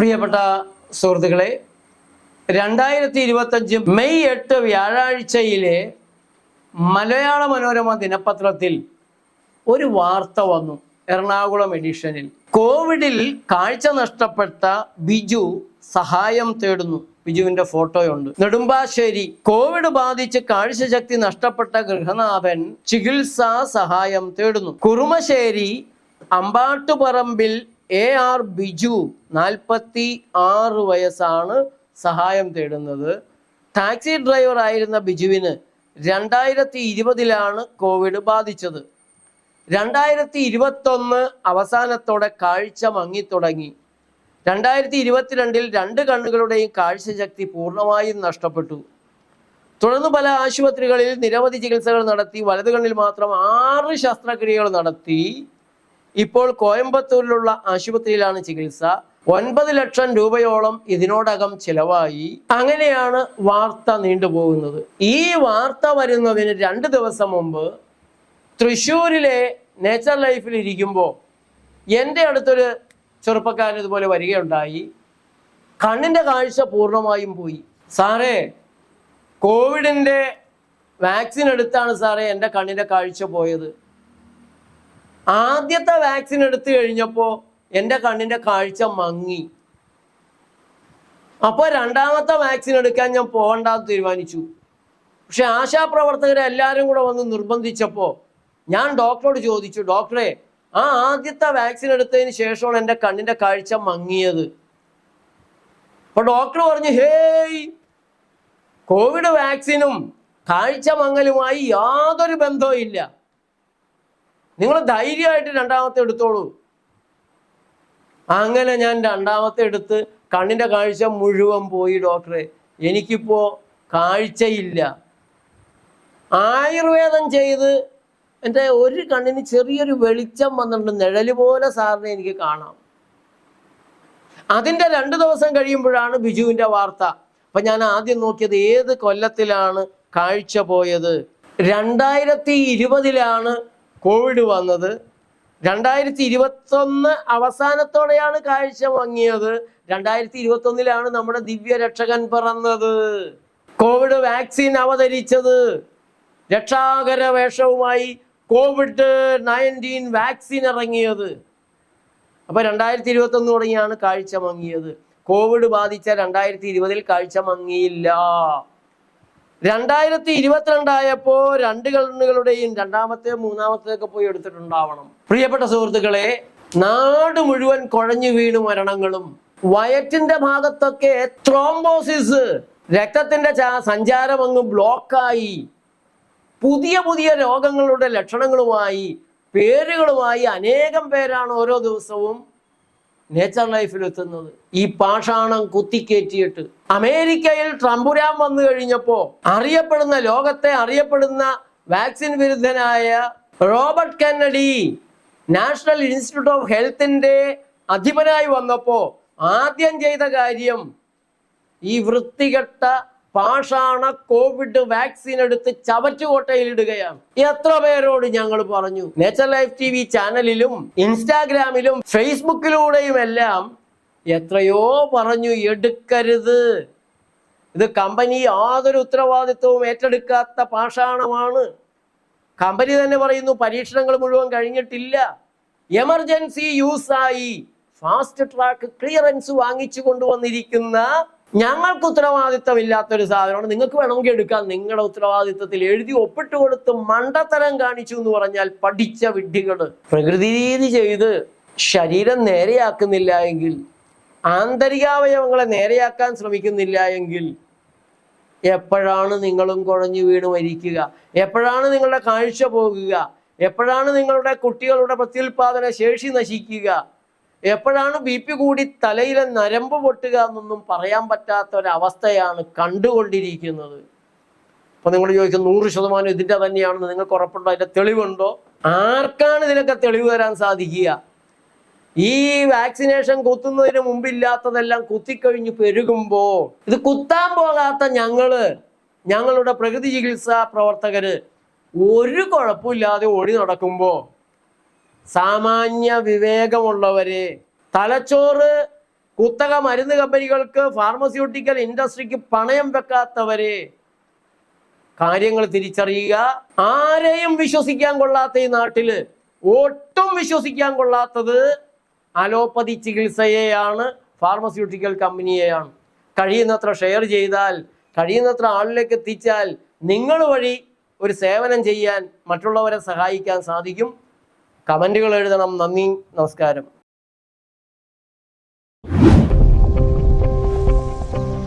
പ്രിയപ്പെട്ട സുഹൃത്തുക്കളെ രണ്ടായിരത്തി ഇരുപത്തഞ്ച് മെയ് എട്ട് വ്യാഴാഴ്ചയിലെ മലയാള മനോരമ ദിനപത്രത്തിൽ ഒരു വാർത്ത വന്നു. എറണാകുളം എഡിഷനിൽ. കോവിഡിൽ കാഴ്ച നഷ്ടപ്പെട്ട ബിജു സഹായം തേടുന്നു. ബിജുവിന്റെ ഫോട്ടോയുണ്ട്. നെടുമ്പാശ്ശേരി. കോവിഡ് ബാധിച്ച് കാഴ്ചശക്തി നഷ്ടപ്പെട്ട ഗൃഹനാഥൻ ചികിത്സാ സഹായം തേടുന്നു. കുറുമശ്ശേരി അമ്പാട്ടുപറമ്പിൽ എ ആർ ബിജു നാൽപ്പത്തി ആറ് വയസ്സാണ് സഹായം തേടുന്നത്. ടാക്സി ഡ്രൈവർ ആയിരുന്ന ബിജുവിന് രണ്ടായിരത്തി ഇരുപതിലാണ് കോവിഡ് ബാധിച്ചത്. രണ്ടായിരത്തി ഇരുപത്തൊന്ന് അവസാനത്തോടെ കാഴ്ച മങ്ങിത്തുടങ്ങി. രണ്ടായിരത്തി ഇരുപത്തിരണ്ടിൽ രണ്ട് കണ്ണുകളുടെയും കാഴ്ചശക്തി പൂർണമായും നഷ്ടപ്പെട്ടു. തുടർന്ന് പല ആശുപത്രികളിൽ നിരവധി ചികിത്സകൾ നടത്തി വലതു കണ്ണിൽ മാത്രം ആറ് ശസ്ത്രക്രിയകൾ നടത്തി. ഇപ്പോൾ കോയമ്പത്തൂരിലുള്ള ആശുപത്രിയിലാണ് ചികിത്സ. ഒൻപത് ലക്ഷം രൂപയോളം ഇതിനോടകം ചിലവായി. അങ്ങനെയാണ് വാർത്ത നീണ്ടുപോകുന്നത് ഈ വാർത്ത വരുന്നതിന് രണ്ട് ദിവസം മുമ്പ് തൃശ്ശൂരിലെ നേച്ചർ ലൈഫിൽ ഇരിക്കുമ്പോൾ എന്റെ അടുത്തൊരു ചെറുപ്പക്കാരൻ ഇതുപോലെ വരികയുണ്ടായി. കണ്ണിന്റെ കാഴ്ച പൂർണമായും പോയി. സാറേ കോവിഡിന്റെ വാക്സിൻ എടുത്താണ് സാറേ എന്റെ കണ്ണിന്റെ കാഴ്ച പോയത്. ആദ്യത്തെ വാക്സിൻ എടുത്തു കഴിഞ്ഞപ്പോൾ എന്റെ കണ്ണിന്റെ കാഴ്ച മങ്ങി. അപ്പോൾ രണ്ടാമത്തെ വാക്സിൻ എടുക്കാൻ ഞാൻ പോകണ്ടെന്ന് തീരുമാനിച്ചു. പക്ഷെ ആശാപ്രവർത്തകരെ എല്ലാവരും കൂടെ വന്ന് നിർബന്ധിച്ചപ്പോൾ ഞാൻ ഡോക്ടറോട് ചോദിച്ചു ഡോക്ടറെ ആ ആദ്യത്തെ വാക്സിൻ എടുത്തതിന് ശേഷമാണ് എന്റെ കണ്ണിന്റെ കാഴ്ച മങ്ങിയത്. അപ്പോൾ ഡോക്ടർ പറഞ്ഞു ഹേയ് കോവിഡ് വാക്സിനും കാഴ്ച മങ്ങലുമായി യാതൊരു ബന്ധവും നിങ്ങൾ ധൈര്യമായിട്ട് രണ്ടാമത്തെ എടുത്തോളൂ. അങ്ങനെ ഞാൻ രണ്ടാമത്തെ എടുത്ത് കണ്ണിന്റെ കാഴ്ച മുഴുവൻ പോയി ഡോക്ടറെ. എനിക്കിപ്പോൾ കാഴ്ചയില്ല. ആയുർവേദം ചെയ്ത് എന്റെ ഒരു കണ്ണിന് ചെറിയൊരു വെളിച്ചം വന്നിട്ടുണ്ട്. നിഴൽ പോലെ സാറിനെ എനിക്ക് കാണാം. അതിന്റെ രണ്ട് ദിവസം കഴിയുമ്പോഴാണ് ബിജുവിന്റെ വാർത്ത. അപ്പം ഞാൻ ആദ്യം നോക്കിയത് ഏത് കൊല്ലത്തിലാണ് കാഴ്ച പോയത്? രണ്ടായിരത്തി ഇരുപതിലാണ് കോവിഡ് വന്നത് രണ്ടായിരത്തി ഇരുപത്തൊന്ന് അവസാനത്തോടെയാണ് കാഴ്ച വാങ്ങിയത് രണ്ടായിരത്തി ഇരുപത്തൊന്നിലാണ് നമ്മുടെ ദിവ്യ രക്ഷകൻ പറന്നത്. കോവിഡ് വാക്സിൻ അവതരിച്ചത്. രക്ഷാകര വേഷവുമായി കോവിഡ് നയന്റീൻ വാക്സിൻ ഇറങ്ങിയത്. അപ്പോൾ രണ്ടായിരത്തി ഇരുപത്തി ഒന്ന് തുടങ്ങിയാണ് കാഴ്ച മങ്ങിയത്. കോവിഡ് ബാധിച്ച രണ്ടായിരത്തി ഇരുപതിൽ കാഴ്ച മങ്ങിയില്ല. രണ്ടായിരത്തി ഇരുപത്തിരണ്ടായപ്പോ രണ്ട് കണ്ണുകളുടെയും രണ്ടാമത്തെ മൂന്നാമത്തെ പോയി എടുത്തിട്ടുണ്ടാവണം. പ്രിയപ്പെട്ട സുഹൃത്തുക്കളെ നാട് മുഴുവൻ കുഴഞ്ഞു വീണു മരണങ്ങളും വയറ്റിന്റെ ഭാഗത്തൊക്കെ ത്രോംബോസിസ് രക്തത്തിന്റെ ചാ- സഞ്ചാരം അങ്ങ് ബ്ലോക്കായി പുതിയ പുതിയ രോഗങ്ങളുടെ ലക്ഷണങ്ങളുമായി പേരുകളുമായി അനേകം പേരാണ് ഓരോ ദിവസവും നേച്ചർ ലൈഫിൽ എത്തുന്നത്. ഈ പാഷാണം കുത്തിക്കേറ്റിയിട്ട് അമേരിക്കയിൽ ട്രംപുരാൻ വന്നു കഴിഞ്ഞപ്പോ അറിയപ്പെടുന്ന ലോകത്തെ അറിയപ്പെടുന്ന vaccine വിരുദ്ധനായ Robert Kennedy National Institute of ഹെൽത്തിന്റെ അധിപനായി വന്നപ്പോ ആദ്യം ചെയ്ത കാര്യം ഈ വൃത്തികെട്ട പാഷാണ കോവിഡ് വാക്സിൻ എടുത്ത് ചവറ്റുകോട്ടയിൽ ഇടുകയാണ്. എത്ര പേരോട് ഞങ്ങൾ പറഞ്ഞു? നേച്ചർ ലൈഫ് ടി വി ചാനലിലും ഇൻസ്റ്റാഗ്രാമിലും ഫേസ്ബുക്കിലൂടെയും എല്ലാം എത്രയോ പറഞ്ഞു എടുക്കരുത്. ഇത് കമ്പനി യാതൊരു ഉത്തരവാദിത്വവും ഏറ്റെടുക്കാത്ത പാഷാണമാണ്. കമ്പനി തന്നെ പറയുന്നു പരീക്ഷണങ്ങൾ മുഴുവൻ കഴിഞ്ഞിട്ടില്ല. എമർജൻസി യൂസായി ഫാസ്റ്റ് ട്രാക്ക് ക്ലിയറൻസ് വാങ്ങിച്ചു കൊണ്ടുവന്നിരിക്കുന്ന ഞങ്ങൾക്ക് ഉത്തരവാദിത്തമില്ലാത്തൊരു സാധനമാണ്. നിങ്ങൾക്ക് വേണമെങ്കിൽ എടുക്കാം. നിങ്ങളുടെ ഉത്തരവാദിത്തത്തിൽ എഴുതി ഒപ്പിട്ട് കൊടുത്ത് മണ്ടത്തരം കാണിച്ചു എന്ന് പറഞ്ഞാൽ പഠിച്ച വിഡ്ഢികൾ പ്രകൃതി രീതി ചെയ്ത് ശരീരം നേരെയാക്കുന്നില്ല എങ്കിൽ ആന്തരികാവയവങ്ങളെ നേരെയാക്കാൻ ശ്രമിക്കുന്നില്ല എങ്കിൽ എപ്പോഴാണ് നിങ്ങളും കുഴഞ്ഞു വീണ് മരിക്കുക? എപ്പോഴാണ് നിങ്ങളുടെ കാഴ്ച പോകുക? എപ്പോഴാണ് നിങ്ങളുടെ കുട്ടികളുടെ പ്രത്യുൽപാദന ശേഷി നശിക്കുക? എപ്പോഴാണ് ബി പി കൂടി തലയിലെ നരമ്പ് പൊട്ടുക എന്നൊന്നും പറയാൻ പറ്റാത്ത ഒരവസ്ഥയാണ് കണ്ടുകൊണ്ടിരിക്കുന്നത്. അപ്പൊ നിങ്ങൾ ചോദിക്കും നൂറ് ശതമാനം ഇതിന്റെ തന്നെയാണെന്ന് നിങ്ങൾക്ക് ഉറപ്പുണ്ടോ? അതിന്റെ തെളിവുണ്ടോ? ആർക്കാണ് ഇതിനൊക്കെ തെളിവ് തരാൻ സാധിക്കുക? ഈ വാക്സിനേഷൻ കുത്തുന്നതിന് മുമ്പില്ലാത്തതെല്ലാം കുത്തിക്കഴിഞ്ഞ് പെരുകുമ്പോ ഇത് കുത്താൻ പോകാത്ത ഞങ്ങൾ ഞങ്ങളുടെ പ്രകൃതി ചികിത്സാ പ്രവർത്തകര് ഒരു കുഴപ്പമില്ലാതെ ഓടി നടക്കുമ്പോ സാമാന്യ വിവേകമുള്ളവരെ തലച്ചോറ് കുത്തക മരുന്ന് കമ്പനികൾക്ക് ഫാർമസ്യൂട്ടിക്കൽ ഇൻഡസ്ട്രിക്ക് പണയം വെക്കാത്തവരെ കാര്യങ്ങൾ തിരിച്ചറിയുക. ആരെയും വിശ്വസിക്കാൻ കൊള്ളാത്ത ഈ നാട്ടിൽ ഒട്ടും വിശ്വസിക്കാൻ കൊള്ളാത്തത് അലോപ്പതി ചികിത്സയെയാണ് ഫാർമസ്യൂട്ടിക്കൽ കമ്പനിയെയാണ് കഴിയുന്നത്ര ഷെയർ ചെയ്താൽ കഴിയുന്നത്ര ആളിലേക്ക് എത്തിച്ചാൽ നിങ്ങൾ വഴി ഒരു സേവനം ചെയ്യാൻ മറ്റുള്ളവരെ സഹായിക്കാൻ സാധിക്കും. കമന്റുകൾ എഴുതണം. നന്ദി നമസ്കാരം.